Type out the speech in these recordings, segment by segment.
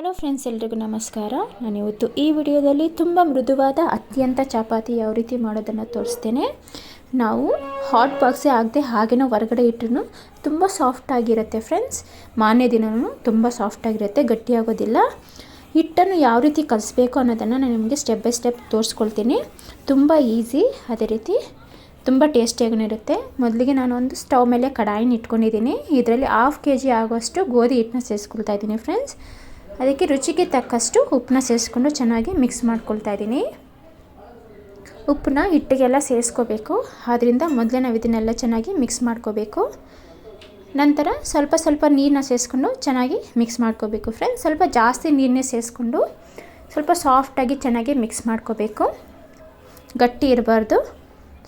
Hello friends, ಎಲ್ರಿಗೂ ನಮಸ್ಕಾರ. ನಾನು ಇವತ್ತು ಈ ವಿಡಿಯೋದಲ್ಲಿ ತುಂಬ ಮೃದುವಾದ, ಅತ್ಯಂತ ಚಪಾತಿ ಯಾವ ರೀತಿ ಮಾಡೋದನ್ನು ತೋರಿಸ್ತೇನೆ. ನಾವು ಹಾಟ್ ಬಾಕ್ಸೇ ಆಗದೆ ಹಾಗೇನೋ ಹೊರಗಡೆ ಇಟ್ಟರು ತುಂಬ ಸಾಫ್ಟಾಗಿರುತ್ತೆ ಫ್ರೆಂಡ್ಸ್ ಮಾನ್ಯ ದಿನವೂ ತುಂಬ ಸಾಫ್ಟಾಗಿರುತ್ತೆ ಗಟ್ಟಿಯಾಗೋದಿಲ್ಲ. ಹಿಟ್ಟನ್ನು ಯಾವ ರೀತಿ ಕಲಿಸ್ಬೇಕು ಅನ್ನೋದನ್ನು ನಾನು ನಿಮಗೆ ಸ್ಟೆಪ್ ಬೈ ಸ್ಟೆಪ್ ತೋರಿಸ್ಕೊಳ್ತೀನಿ. ತುಂಬ ಈಸಿ ಅದೇ ರೀತಿ ತುಂಬ ಟೇಸ್ಟಿಯಾಗೂ ಇರುತ್ತೆ. ಮೊದಲಿಗೆ ನಾನು ಒಂದು ಸ್ಟವ್ ಮೇಲೆ ಕಡಾಯಿನ ಇಟ್ಕೊಂಡಿದ್ದೀನಿ. ಇದರಲ್ಲಿ ಹಾಫ್ ಕೆ ಜಿ ಆಗೋಷ್ಟು ಗೋಧಿ ಹಿಟ್ಟನ್ನ ಸೇರಿಸ್ಕೊಳ್ತಾ ಇದ್ದೀನಿ ಫ್ರೆಂಡ್ಸ್ ಅದಕ್ಕೆ ರುಚಿಗೆ ತಕ್ಕಷ್ಟು ಉಪ್ಪನ್ನ ಸೇರಿಸ್ಕೊಂಡು ಚೆನ್ನಾಗಿ ಮಿಕ್ಸ್ ಮಾಡ್ಕೊಳ್ತಾ ಇದ್ದೀನಿ. ಉಪ್ಪನ್ನ ಹಿಟ್ಟಿಗೆಲ್ಲ ಸೇರಿಸ್ಕೋಬೇಕು. ಆದ್ದರಿಂದ ಮೊದಲೇ ನಾವು ಇದನ್ನೆಲ್ಲ ಚೆನ್ನಾಗಿ ಮಿಕ್ಸ್ ಮಾಡ್ಕೋಬೇಕು. ನಂತರ ಸ್ವಲ್ಪ ಸ್ವಲ್ಪ ನೀರನ್ನ ಸೇರಿಸ್ಕೊಂಡು ಚೆನ್ನಾಗಿ ಮಿಕ್ಸ್ ಮಾಡ್ಕೋಬೇಕು ಫ್ರೆಂಡ್ಸ್ ಸ್ವಲ್ಪ ಜಾಸ್ತಿ ನೀರನ್ನೇ ಸೇರಿಸ್ಕೊಂಡು ಸ್ವಲ್ಪ ಸಾಫ್ಟಾಗಿ ಚೆನ್ನಾಗಿ ಮಿಕ್ಸ್ ಮಾಡ್ಕೋಬೇಕು. ಗಟ್ಟಿ ಇರಬಾರ್ದು.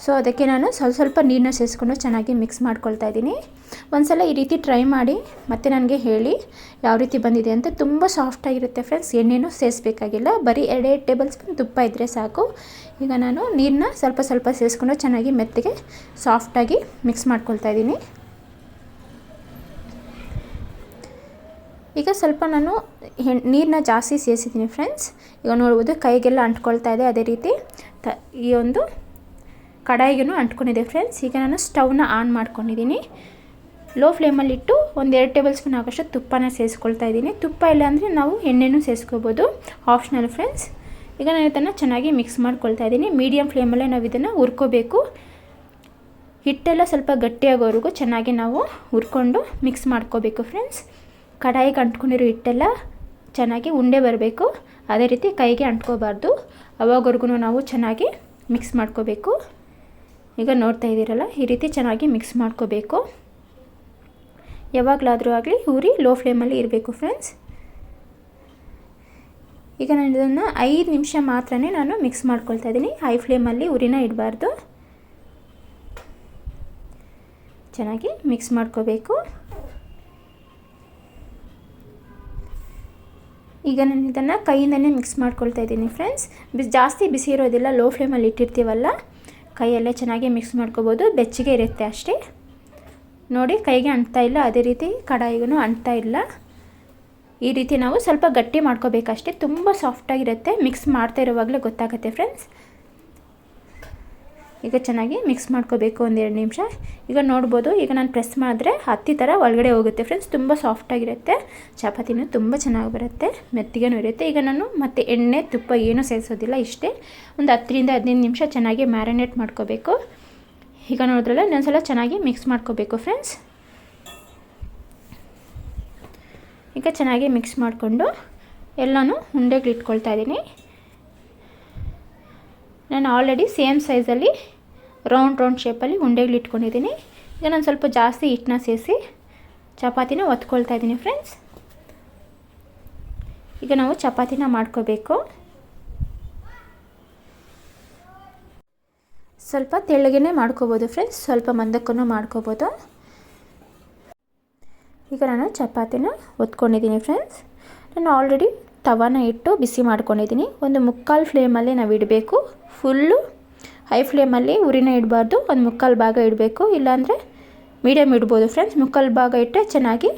ಸೊ ಅದಕ್ಕೆ ನಾನು ಸ್ವಲ್ಪ ಸ್ವಲ್ಪ ನೀರನ್ನ ಸೇರಿಸ್ಕೊಂಡು ಚೆನ್ನಾಗಿ ಮಿಕ್ಸ್ ಮಾಡ್ಕೊಳ್ತಾ ಇದ್ದೀನಿ. ಒಂದು ಸಲ ಈ ರೀತಿ ಟ್ರೈ ಮಾಡಿ ಮತ್ತು ನನಗೆ ಹೇಳಿ ಯಾವ ರೀತಿ ಬಂದಿದೆ ಅಂತ ತುಂಬ ಸಾಫ್ಟಾಗಿರುತ್ತೆ ಫ್ರೆಂಡ್ಸ್ ಎಣ್ಣೆನೂ ಸೇರಿಸ್ಬೇಕಾಗಿಲ್ಲ ಬರೀ ಎರಡೇ ಟೇಬಲ್ ಸ್ಪೂನ್ ತುಪ್ಪ ಇದ್ದರೆ ಸಾಕು. ಈಗ ನಾನು ನೀರನ್ನ ಸ್ವಲ್ಪ ಸ್ವಲ್ಪ ಸೇರಿಸ್ಕೊಂಡು ಚೆನ್ನಾಗಿ ಮೆತ್ತಗೆ ಸಾಫ್ಟಾಗಿ ಮಿಕ್ಸ್ ಮಾಡ್ಕೊಳ್ತಾ ಇದ್ದೀನಿ. ಈಗ ಸ್ವಲ್ಪ ನಾನು ನೀರನ್ನ ಜಾಸ್ತಿ ಸೇರಿಸಿದ್ದೀನಿ ಫ್ರೆಂಡ್ಸ್ ಈಗ ನೋಡ್ಬೋದು ಕೈಗೆಲ್ಲ ಅಂಟ್ಕೊಳ್ತಾ ಇದೆ ಅದೇ ರೀತಿ. ತ, ಈ ಒಂದು ಕಡಾಯಿಗೂ ಅಂಟ್ಕೊಂಡಿದೆ ಫ್ರೆಂಡ್ಸ್ ಈಗ ನಾನು ಸ್ಟವ್ನ ಆನ್ ಮಾಡ್ಕೊಂಡಿದ್ದೀನಿ. ಲೋ ಫ್ಲೇಮಲ್ಲಿಟ್ಟು ಒಂದು ಎರಡು ಟೇಬಲ್ ಸ್ಪೂನ್ ಆಗೋಷ್ಟು ತುಪ್ಪನ ಸೇರಿಸ್ಕೊಳ್ತಾ ಇದ್ದೀನಿ. ತುಪ್ಪ ಇಲ್ಲ ಅಂದರೆ ನಾವು ಎಣ್ಣೆನೂ ಸೇರಿಸ್ಕೋಬೋದು. ಆಪ್ಷನಲ್ ಫ್ರೆಂಡ್ಸ್ ಈಗ ನಾನು ಇದನ್ನು ಚೆನ್ನಾಗಿ ಮಿಕ್ಸ್ ಮಾಡ್ಕೊಳ್ತಾ ಇದ್ದೀನಿ. ಮೀಡಿಯಮ್ ಫ್ಲೇಮಲ್ಲೇ ನಾವು ಇದನ್ನು ಹುರ್ಕೋಬೇಕು. ಹಿಟ್ಟೆಲ್ಲ ಸ್ವಲ್ಪ ಗಟ್ಟಿಯಾಗೋವರೆಗೂ ಚೆನ್ನಾಗಿ ನಾವು ಹುರ್ಕೊಂಡು ಮಿಕ್ಸ್ ಮಾಡ್ಕೋಬೇಕು ಫ್ರೆಂಡ್ಸ್ ಕಡಾಯಿಗೆ ಅಂಟ್ಕೊಂಡಿರೋ ಹಿಟ್ಟೆಲ್ಲ ಚೆನ್ನಾಗಿ ಉಂಡೆ ಬರಬೇಕು. ಅದೇ ರೀತಿ ಕೈಗೆ ಅಂಟ್ಕೋಬಾರ್ದು. ಅವಾಗವರೆಗೂ ನಾವು ಚೆನ್ನಾಗಿ ಮಿಕ್ಸ್ ಮಾಡ್ಕೋಬೇಕು. ಈಗ ನೋಡ್ತಾ ಇದ್ದೀರಲ್ಲ, ಈ ರೀತಿ ಚೆನ್ನಾಗಿ ಮಿಕ್ಸ್ ಮಾಡ್ಕೋಬೇಕು. ಯಾವಾಗಲಾದರೂ ಆಗಲಿ ಉರಿ ಲೋ ಫ್ಲೇಮಲ್ಲಿ ಇರಬೇಕು ಫ್ರೆಂಡ್ಸ್ ಈಗ ನಾನು ಇದನ್ನು ಐದು ನಿಮಿಷ ಮಾತ್ರ ನಾನು ಮಿಕ್ಸ್ ಮಾಡ್ಕೊಳ್ತಾ ಇದ್ದೀನಿ. ಹೈ ಫ್ಲೇಮಲ್ಲಿ ಉರಿನ ಇಡಬಾರ್ದು. ಚೆನ್ನಾಗಿ ಮಿಕ್ಸ್ ಮಾಡ್ಕೋಬೇಕು. ಈಗ ನಾನು ಇದನ್ನು ಕೈಯಿಂದನೇ ಮಿಕ್ಸ್ ಮಾಡ್ಕೊಳ್ತಾ ಇದ್ದೀನಿ ಫ್ರೆಂಡ್ಸ್ ಬಿಸಿ ಜಾಸ್ತಿ ಬಿಸಿ ಇರೋದಿಲ್ಲ ಲೋ ಫ್ಲೇಮಲ್ಲಿ ಇಟ್ಟಿರ್ತೀವಲ್ಲ? ಕೈಯಲ್ಲೇ ಚೆನ್ನಾಗಿ ಮಿಕ್ಸ್ ಮಾಡ್ಕೋಬೋದು. ಬೆಚ್ಚಗೆ ಇರುತ್ತೆ ಅಷ್ಟೇ. ನೋಡಿ, ಕೈಗೆ ಅಂಟ್ತಾ ಇಲ್ಲ. ಅದೇ ರೀತಿ ಕಡಾಯಿಗೂ ಅಂಟ್ತಾ ಇಲ್ಲ. ಈ ರೀತಿ ನಾವು ಸ್ವಲ್ಪ ಗಟ್ಟಿ ಮಾಡ್ಕೋಬೇಕಷ್ಟೇ. ತುಂಬ ಸಾಫ್ಟಾಗಿರುತ್ತೆ ಮಿಕ್ಸ್ ಮಾಡ್ತಾ ಇರುವಾಗಲೇ ಗೊತ್ತಾಗುತ್ತೆ ಫ್ರೆಂಡ್ಸ್ ಈಗ ಚೆನ್ನಾಗಿ ಮಿಕ್ಸ್ ಮಾಡ್ಕೋಬೇಕು ಒಂದೆರಡು ನಿಮಿಷ. ಈಗ ನೋಡ್ಬೋದು, ಈಗ ನಾನು ಪ್ರೆಸ್ ಮಾಡಿದ್ರೆ ಹತ್ತಿ ಥರ ಒಳಗಡೆ ಹೋಗುತ್ತೆ ಫ್ರೆಂಡ್ಸ್ ತುಂಬ ಸಾಫ್ಟಾಗಿರುತ್ತೆ ಚಪಾತಿನೂ ತುಂಬ ಚೆನ್ನಾಗಿ ಬರುತ್ತೆ. ಮೆತ್ತಿಗೆನೂ ಇರುತ್ತೆ. ಈಗ ನಾನು ಮತ್ತೆ ಎಣ್ಣೆ, ತುಪ್ಪ ಏನೂ ಸೇರಿಸೋದಿಲ್ಲ ಇಷ್ಟೇ. ಒಂದು ಹತ್ತರಿಂದ ಹದಿನೈದು ನಿಮಿಷ ಚೆನ್ನಾಗಿ ಮ್ಯಾರಿನೇಟ್ ಮಾಡ್ಕೋಬೇಕು. ಈಗ ನೋಡಿದ್ರಲ್ಲ, ಇನ್ನೊಂದ್ಸಲ ಚೆನ್ನಾಗಿ ಮಿಕ್ಸ್ ಮಾಡ್ಕೋಬೇಕು ಫ್ರೆಂಡ್ಸ್ ಈಗ ಚೆನ್ನಾಗಿ ಮಿಕ್ಸ್ ಮಾಡಿಕೊಂಡು ಎಲ್ಲನೂ ಉಂಡೆಗಳು ಇಟ್ಕೊಳ್ತಾ ಇದ್ದೀನಿ. ನಾನು ಆಲ್ರೆಡಿ ಸೇಮ್ ಸೈಜಲ್ಲಿ ರೌಂಡ್ ರೌಂಡ್ ಶೇಪಲ್ಲಿ ಉಂಡೆಗಳು ಇಟ್ಕೊಂಡಿದ್ದೀನಿ. ಈಗ ನಾನು ಸ್ವಲ್ಪ ಜಾಸ್ತಿ ಹಿಟ್ಟನ್ನ ಸೇರಿಸಿ ಚಪಾತಿನ ಒತ್ಕೊಳ್ತಾ ಇದ್ದೀನಿ ಫ್ರೆಂಡ್ಸ್ ಈಗ ನಾವು ಚಪಾತಿನ ಮಾಡ್ಕೋಬೇಕು. ಸ್ವಲ್ಪ ತೆಳ್ಳಗೆ ಮಾಡ್ಕೋಬೋದು ಫ್ರೆಂಡ್ಸ್ ಸ್ವಲ್ಪ ಮಂದಕ್ಕೂ ಮಾಡ್ಕೋಬೋದು. ಈಗ ನಾನು ಚಪಾತಿನ ಒತ್ಕೊಂಡಿದ್ದೀನಿ ಫ್ರೆಂಡ್ಸ್ ನಾನು ಆಲ್ರೆಡಿ ತವಾನ ಇಟ್ಟು ಬಿಸಿ ಮಾಡ್ಕೊಂಡಿದ್ದೀನಿ. ಒಂದು ಮುಕ್ಕಾಲು ಫ್ಲೇಮಲ್ಲಿ ನಾವು ಇಡಬೇಕು. ಫುಲ್ಲು ಹೈ ಫ್ಲೇಮಲ್ಲಿ ಉರಿನ ಇಡಬಾರ್ದು. ಒಂದು ಮುಕ್ಕಾಲು ಭಾಗ ಇಡಬೇಕು. ಇಲ್ಲಾಂದರೆ ಮೀಡಿಯಮ್ ಇಡ್ಬೋದು ಫ್ರೆಂಡ್ಸ್ ಮುಕ್ಕಾಲು ಭಾಗ ಇಟ್ಟರೆ ಚೆನ್ನಾಗಿ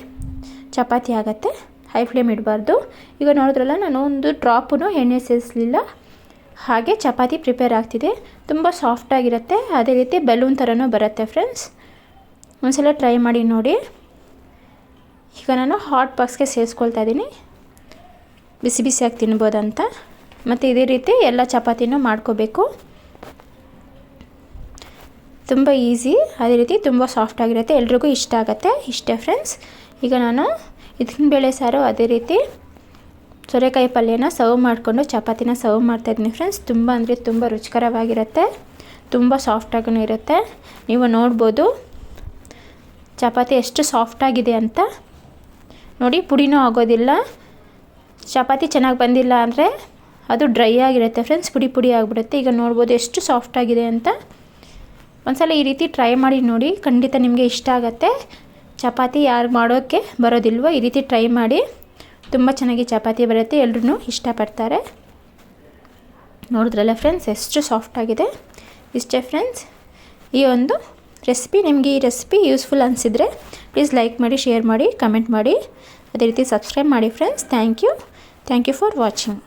ಚಪಾತಿ ಆಗುತ್ತೆ. ಹೈ ಫ್ಲೇಮ್ ಇಡಬಾರ್ದು. ಈಗ ನೋಡಿದ್ರಲ್ಲ, ನಾನು ಒಂದು ಡ್ರಾಪೂ ಎಣ್ಣೆ ಸೇರಿಸಲಿಲ್ಲ. ಹಾಗೆ ಚಪಾತಿ ಪ್ರಿಪೇರ್ ಆಗ್ತಿದೆ. ತುಂಬ ಸಾಫ್ಟಾಗಿರುತ್ತೆ ಅದೇ ರೀತಿ ಬೆಲೂನ್ ಥರನೂ ಬರುತ್ತೆ ಫ್ರೆಂಡ್ಸ್ ಒಂದ್ಸಲ ಟ್ರೈ ಮಾಡಿ ನೋಡಿ. ಈಗ ನಾನು ಹಾಟ್ ಬಾಕ್ಸ್ಗೆ ಸೇರಿಸ್ಕೊಳ್ತಾ ಇದ್ದೀನಿ. ಬಿಸಿ ಬಿಸಿಯಾಗಿ ತಿನ್ಬೋದಂತ. ಮತ್ತು ಇದೇ ರೀತಿ ಎಲ್ಲ ಚಪಾತಿನೂ ಮಾಡ್ಕೋಬೇಕು. ತುಂಬ ಈಸಿ, ಅದೇ ರೀತಿ ತುಂಬ ಸಾಫ್ಟಾಗಿರುತ್ತೆ ಎಲ್ರಿಗೂ ಇಷ್ಟ ಆಗುತ್ತೆ. ಇಷ್ಟೇ ಫ್ರೆಂಡ್ಸ್ ಈಗ ನಾನು ಇದನ್ನ ಬೇಳೆ ಸಾರು ಅದೇ ರೀತಿ ಸೋರೆಕಾಯಿ ಪಲ್ಯನ ಸರ್ವ್ ಮಾಡಿಕೊಂಡು ಚಪಾತಿನ ಸರ್ವ್ ಮಾಡ್ತಾಯಿದ್ದೀನಿ ಫ್ರೆಂಡ್ಸ್ ತುಂಬ ಅಂದರೆ ತುಂಬ ರುಚಿಕರವಾಗಿರುತ್ತೆ. ತುಂಬ ಸಾಫ್ಟಾಗೂ ಇರುತ್ತೆ. ನೀವು ನೋಡ್ಬೋದು ಚಪಾತಿ ಎಷ್ಟು ಸಾಫ್ಟಾಗಿದೆ ಅಂತ. ನೋಡಿ, ಪುಡಿನೂ ಆಗೋದಿಲ್ಲ. ಚಪಾತಿ ಚೆನ್ನಾಗಿ ಬಂದಿಲ್ಲ ಅಂದರೆ ಅದು ಡ್ರೈ ಆಗಿರುತ್ತೆ ಫ್ರೆಂಡ್ಸ್ ಪುಡಿ ಪುಡಿ ಆಗಿಬಿಡುತ್ತೆ. ಈಗ ನೋಡ್ಬೋದು ಎಷ್ಟು ಸಾಫ್ಟಾಗಿದೆ ಅಂತ. ಒಂದ್ಸಲ ಈ ರೀತಿ ಟ್ರೈ ಮಾಡಿ ನೋಡಿ, ಖಂಡಿತ ನಿಮಗೆ ಇಷ್ಟ ಆಗುತ್ತೆ. ಚಪಾತಿ ಯಾರು ಮಾಡೋಕ್ಕೆ ಬರೋದಿಲ್ವೋ, ಈ ರೀತಿ ಟ್ರೈ ಮಾಡಿ. ತುಂಬ ಚೆನ್ನಾಗಿ ಚಪಾತಿ ಬರುತ್ತೆ ಎಲ್ಲರೂ ಇಷ್ಟಪಡ್ತಾರೆ. ನೋಡಿದ್ರಲ್ಲ ಫ್ರೆಂಡ್ಸ್ ಎಷ್ಟು ಸಾಫ್ಟಾಗಿದೆ ಇಷ್ಟೇ ಫ್ರೆಂಡ್ಸ್ ಈ ಒಂದು ರೆಸಿಪಿ ನಿಮಗೆ ಈ ರೆಸಿಪಿ ಯೂಸ್ಫುಲ್ ಅನಿಸಿದರೆ ಪ್ಲೀಸ್ ಲೈಕ್ ಮಾಡಿ ಶೇರ್ ಮಾಡಿ ಕಮೆಂಟ್ ಮಾಡಿ. ಅದೇ ರೀತಿ ಸಬ್ಸ್ಕ್ರೈಬ್ ಮಾಡಿ friends thank you thank you for watching